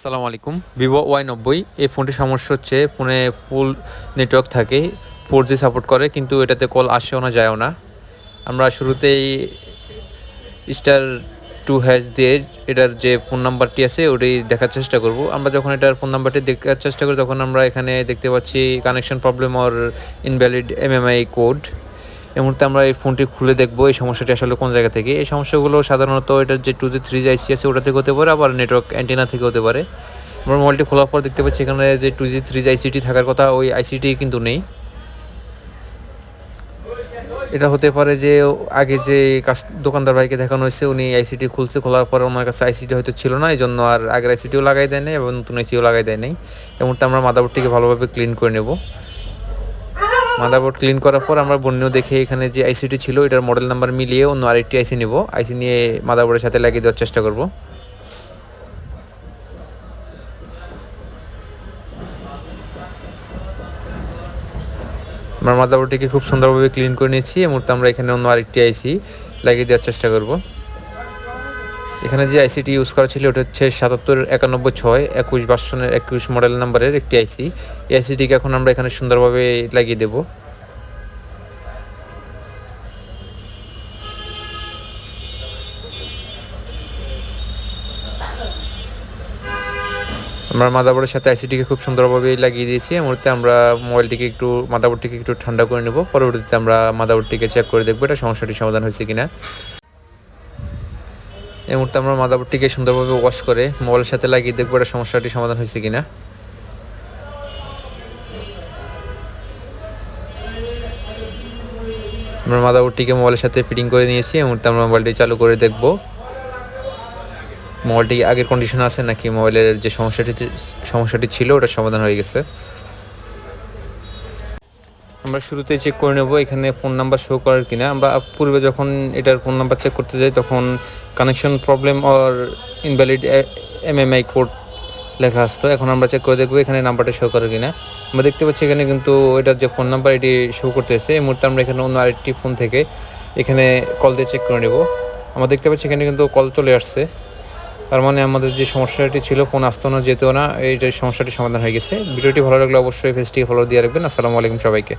আসসালামু আলাইকুম। Vivo Y নব্বই, এই ফোনটির সমস্যা হচ্ছে ফোনে ফুল নেটওয়ার্ক থাকে ফোর জি সাপোর্ট করে, কিন্তু এটাতে কল আসেও না, যায়ও না। আমরা শুরুতেই স্টার টু হ্যাশ দিয়ে এটার যে ফোন নাম্বারটি আছে, ওটাই দেখার চেষ্টা করব। আমরা যখন এটার ফোন নাম্বারটি দেখার চেষ্টা করি, তখন আমরা এখানে দেখতে পাচ্ছি connection problem or invalid MMI code এই মুহূর্তে আমরা এই ফোনটি খুলে দেখব, এই সমস্যাটি আসলে কোন জায়গা থেকে? এই সমস্যাগুলো সাধারণত এটার যে টু জি থ্রি জি আইসি আছে, ওটা থেকে হতে পারে, আবার নেটওয়ার্ক অ্যান্টেনা থেকে হতে পারে। আমরা মোবাইলটি খোলার পর দেখতে পাচ্ছি এখানে যে two G three G ICT থাকার কথা, ওই আইসিটি কিন্তু নেই। এটা হতে পারে যে আগে যে কাস্ট, দোকানদার ভাইকে দেখানো হয়েছে, উনি আইসিটি খুলছে, খোলার পর ওনার কাছে আইসিটি হয়তো ছিল না এই জন্য আর আগের আইসিটিও লাগাই দেয় নাই এবং নতুন আইসিও লাগাই দেয় নাই। এই মুহূর্তে আমরা মাদাবোর্ডটিকে ভালোভাবে ক্লিন করে নেব। মাদারবোর্ড ক্লিন করার পর আমরা বন্য দেখে এখানে যে আইসিটি ছিল, এটার মডেল নাম্বার মিলিয়ে অন্য আরেকটি আইসি নিব। আইসি নিয়ে মাদারবোর্ডের সাথে লাগিয়ে দেওয়ার চেষ্টা করব। আমরা মাদারবোর্ডটিকে খুব সুন্দরভাবে ক্লিন করে নিয়েছি। এই মুহূর্তে আমরা এখানে অন্য আরেকটি আইসি লাগিয়ে দেওয়ার চেষ্টা করব। এখানে যে আইসিটি ইউজ করা ছিল ওটা হচ্ছে সাতাত্তর একানব্বই ছয়, একুশ বাসনের একুশ মডেল নাম্বারের একটি আইসি এই আইসিটিকে এখন আমরা এখানে সুন্দরভাবে লাগিয়ে দেবো। আমরা মাদাবোর্ডের সাথে আইসিটিকে খুব সুন্দরভাবে লাগিয়ে দিয়েছি। এই মুহূর্তে আমরা মোবাইলটিকে একটু মাদাবোর্ডটিকে একটু ঠান্ডা করে নেব। পরবর্তীতে আমরা মাদাবোর্ডটিকে চেক করে দেখব এটা সমস্যাটি সমাধান হয়েছে কিনা। এই মুহূর্তে আমরা মাদাবোর্ডটিকে সুন্দরভাবে ওয়াশ করে মোবাইলের সাথে লাগিয়ে দেখব এটা সমস্যাটি সমাধান হয়েছে কিনা। আমরা মাদাবোর্ডটিকে মোবাইলের সাথে ফিটিং করে নিয়েছি, এই মুহূর্তে আমরা মোবাইলটি চালু করে দেখব। মোবাইলটি আগের কন্ডিশন আছে নাকি? মোবাইলের যে সমস্যাটি সমস্যাটি ছিল ওটা সমাধান হয়ে গেছে। আমরা শুরুতে চেক করে নেব, এখানে ফোন নাম্বার শো করার কিনা। আমরা পূর্বে যখন এটার ফোন নাম্বার চেক করতে যাই, তখন connection problem or invalid MMI code লেখা আসতো। এখন আমরা চেক করে দেখব এখানে নাম্বারটা শো করে কিনা। আমরা দেখতে পাচ্ছি এখানে কিন্তু এটার যে ফোন নাম্বার এটি শো করতেছে এই মুহূর্তে আমরা এখানে অন্য আরেকটি ফোন থেকে এখানে কল দিয়ে চেক করে নেব। আমরা দেখতে পাচ্ছি এখানে কিন্তু কল চলে আসছে। তার মানে আমাদের যে সমস্যাটি ছিল, ফোন আসতো না যেত না, এইটাই সমস্যাটি সমাধান হয়ে গেছে। ভিডিওটি ভালো লাগলে অবশ্যই ফেসটিকে ফলো দিয়ে রাখবেন। আসসালামু আলাইকুম সবাইকে।